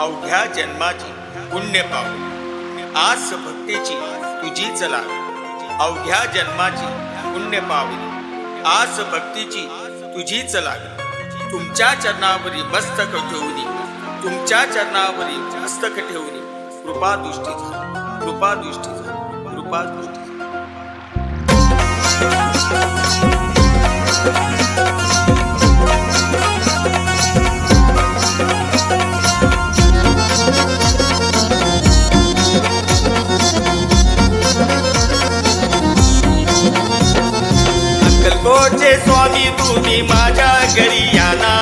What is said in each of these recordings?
अवघ्या जन्माची पुण्य पावली आस भक्तीची तुझी चला. अवघ्या जन्माची पुण्य पावली आस भक्तीची तुझी चला. तुमच्या चरणावरी मस्तक ठेवली तुमच्या चरणावरी मस्तक ठेवली कृपा दृष्टी कृपा दृष्टी कृपा दृष्टी अक्कलकोटचे स्वामी तुम्ही माझ्या घरी याना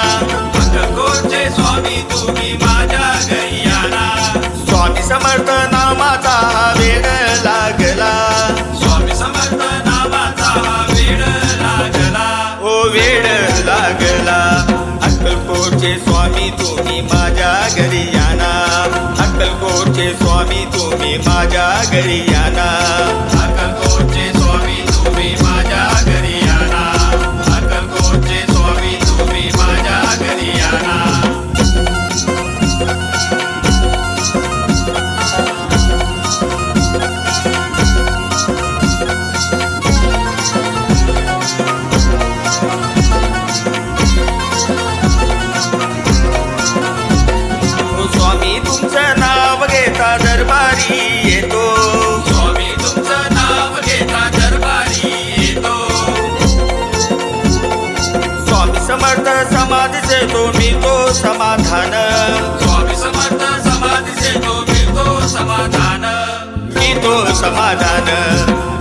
अक्कलकोटचे स्वामी तुम्ही माझ्या घरी आला स्वामी समर्थ नामाचा हा वेळ लागला. स्वामी समर्थ नामाचा हा वेळ लागला. ओ वेळ लागला. अक्कलकोटचे स्वामी तुम्ही माझ्या घरी याना अक्कलकोटचे स्वामी तुम्ही माझ्या घरी याना समाधान। स्वामी समर्थ समाधीचे तो मिळतो समाधान। मी तो समाधान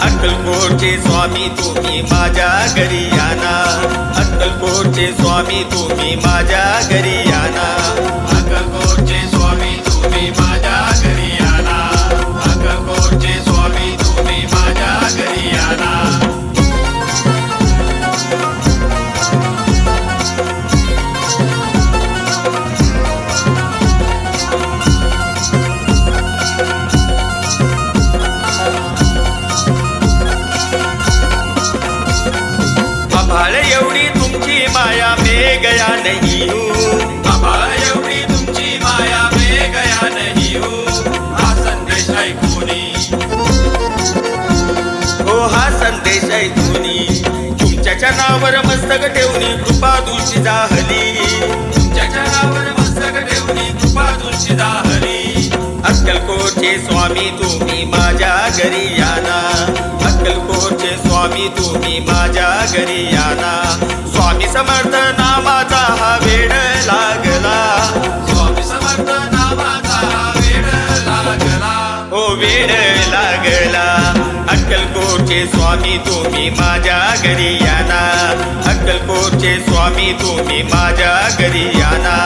अक्कलकोटचे स्वामी तुम्ही माझ्या घरी याना अक्कलकोटचे स्वामी तुम्ही माझ्या घरी एवढी तुमची माया मे गया नाही हूँ. बाबा एवढी तुमची माया मे गया नाही हो. हा संदेश ऐकूनी हो हा संदेश ऐकूनी तुमच्या चरणावर मस्तक ठेवणी कृपा दृष्टी जाहली तुमच्या चरणावर मस्तक ठेवली कृपा दृष्टी दाहली. अक्कलकोटचे स्वामी तुम्ही माझ्या घरी याना स्वामी तुम्ही माझ्या घरी आला स्वामी समर्थ नामाचा हा वेळ लागला. स्वामी समर्थ नामाचा हा वेळ लागला. हो वेळ लागला. अक्कलकोटचे स्वामी तुम्ही माझ्या घरी आला अक्कलकोटचे स्वामी तुम्ही माझ्या घरी आला